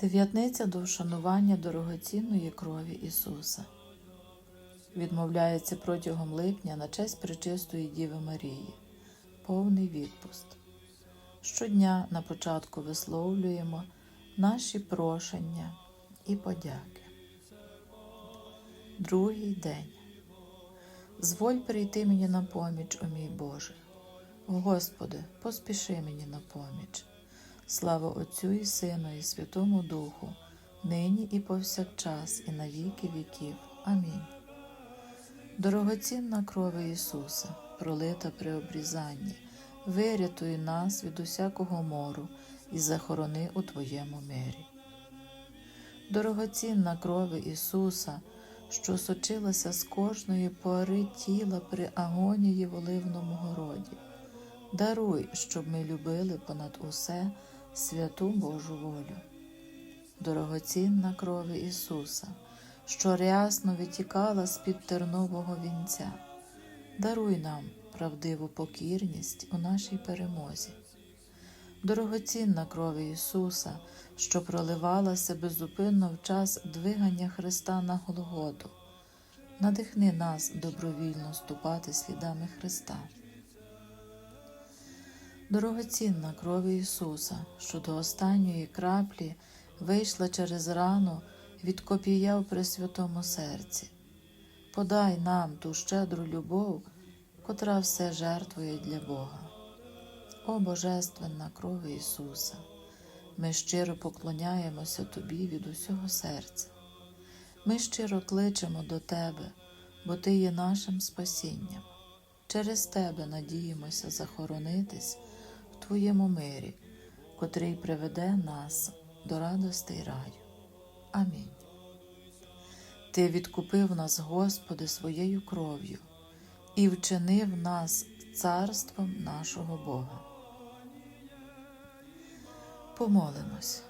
Дев'ятниця до вшанування дорогоцінної крові Ісуса відмовляється протягом липня на честь Пречистої Діви Марії, повний відпуст. Щодня на початку висловлюємо наші прошення і подяки. Другий день. Зволь прийти мені на поміч, о мій Боже. Господи, поспіши мені на поміч. Слава Отцю і Сину, і Святому Духу, нині і повсякчас, і на віки віків. Амінь. Дорогоцінна кров Ісуса, пролита при обрізанні, вирятуй нас від усякого мору і захорони у Твоєму мирі. Дорогоцінна кров Ісуса, що сочилася з кожної пори тіла при агонії в оливному городі. Даруй, щоб ми любили понад усе святу Божу волю. Дорогоцінна кров Ісуса, що рясно витікала з-під тернового вінця. Даруй нам правдиву покірність у нашій перемозі. Дорогоцінна кров Ісуса, що проливалася безупинно в час двигання Христа на Голготу. Надихни нас добровільно ступати слідами Христа. Дорогоцінна кров Ісуса, що до останньої краплі вийшла через рану від копія в Пресвятому серці. Подай нам ту щедру любов, котра все жертвує для Бога. О Божественна кров Ісуса! Ми щиро поклоняємося Тобі від усього серця. Ми щиро кличемо до Тебе, бо Ти є нашим спасінням. Через Тебе надіємося захоронитись Твоєму мирі, котрий приведе нас до радостей раю. Амінь. Ти відкупив нас, Господи, своєю кров'ю і вчинив нас царством нашого Бога. Помолимось.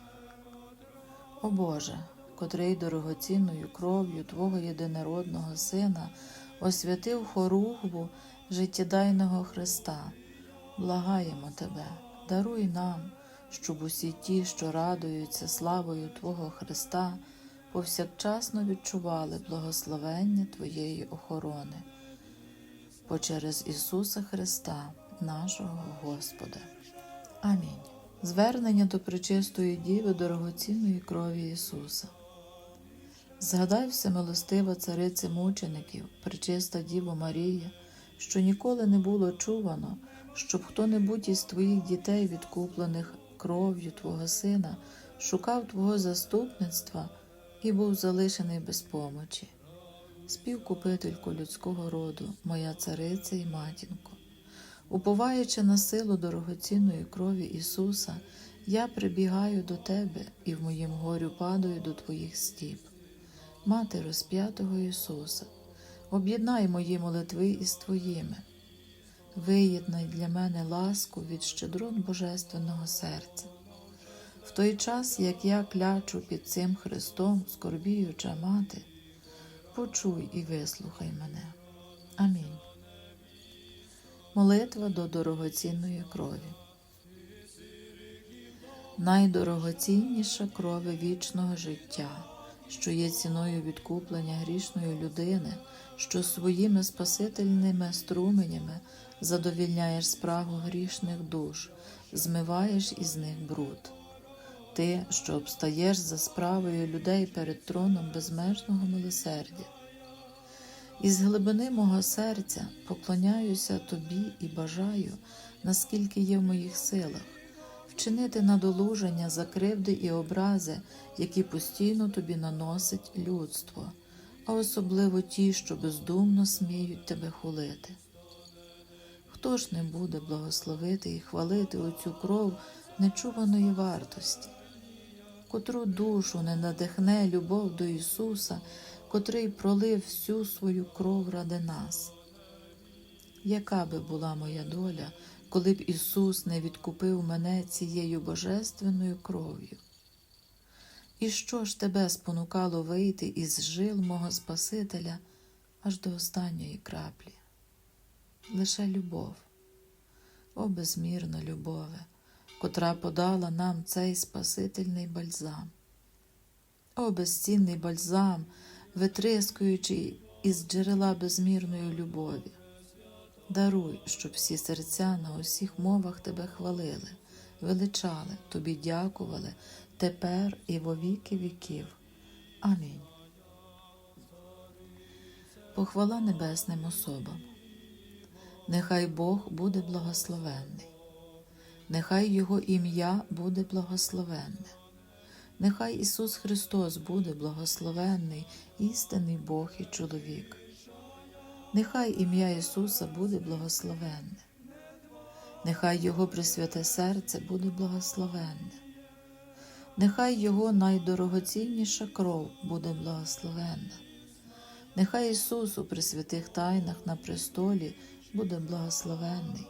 О Боже, котрий дорогоцінною кров'ю Твого єдинородного Сина освятив хоругву життєдайного Христа, благаємо Тебе, даруй нам, щоб усі ті, що радуються славою Твого Христа, повсякчасно відчували благословення Твоєї охорони. По через Ісуса Христа, нашого Господа. Амінь. Звернення до пречистої Діви дорогоцінної крові Ісуса. Згадай всемилостива цариці мучеників, пречиста Діво Марія, що ніколи не було чувано, щоб хто-небудь із твоїх дітей, відкуплених кров'ю Твого Сина, шукав Твого заступництва і був залишений без помочі. Співкупительку людського роду, моя цариця і матінко. Уповаючи на силу дорогоцінної крові Ісуса, я прибігаю до Тебе і в моїм горю падаю до Твоїх стіп. Мати розп'ятого Ісуса, об'єднай мої молитви із Твоїми, виєднай для мене ласку від щедрот Божественного серця. В той час, як я клячу під цим Христом, скорбіюча мати, почуй і вислухай мене. Амінь. Молитва до дорогоцінної крові. Найдорогоцінніша крови вічного життя, що є ціною відкуплення грішної людини, що своїми спасительними струменями задовільняєш спрагу грішних душ, змиваєш із них бруд. Ти, що обстаєш за справою людей перед троном безмежного милосердя. Із глибини мого серця поклоняюся тобі і бажаю, наскільки є в моїх силах, вчинити надолуження за кривди і образи, які постійно тобі наносить людство, а особливо ті, що бездумно сміють тебе хулити. Хто ж не буде благословити і хвалити оцю кров нечуваної вартості, котру душу не надихне любов до Ісуса? котрий пролив всю свою кров ради нас. Яка би була моя доля, коли б Ісус не відкупив мене цією божественною кров'ю? І що ж тебе спонукало вийти із жил мого Спасителя аж до останньої краплі? Лише любов, о безмірна любове, котра подала нам цей Спасительний бальзам. О, безцінний бальзам, витрискуючий із джерела безмірної любові. Даруй, щоб всі серця на усіх мовах тебе хвалили, величали, тобі дякували тепер і во віки віків. Амінь. Похвала небесним особам. Нехай Бог буде благословенний, нехай Його ім'я буде благословенне, нехай Ісус Христос буде благословенний, істинний Бог і чоловік. Нехай ім'я Ісуса буде благословенне, нехай Його присвяте серце буде благословенне, нехай Його найдорогоцінніша кров буде благословенна, нехай Ісус у присвятих тайнах на престолі буде благословенний,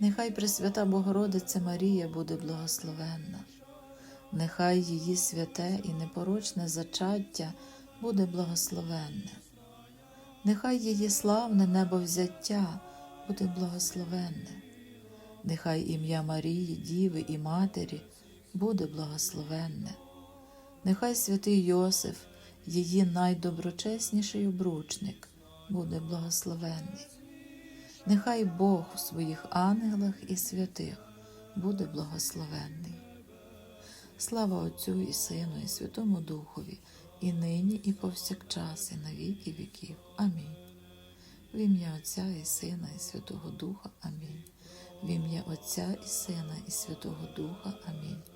нехай Пресвята Богородиця Марія буде благословенна, нехай її святе і непорочне зачаття буде благословенне. Нехай її славне небовзяття буде благословенне, нехай ім'я Марії, Діви і Матері буде благословенне, нехай святий Йосиф, її найдоброчесніший обручник, буде благословенний, нехай Бог у своїх ангелах і святих буде благословенний. Слава Отцю і Сину, і Святому Духові, і нині, і повсякчас, і на віки віків. Амінь. В ім'я Отця і Сина, і Святого Духа. Амінь. В ім'я Отця і Сина, і Святого Духа. Амінь.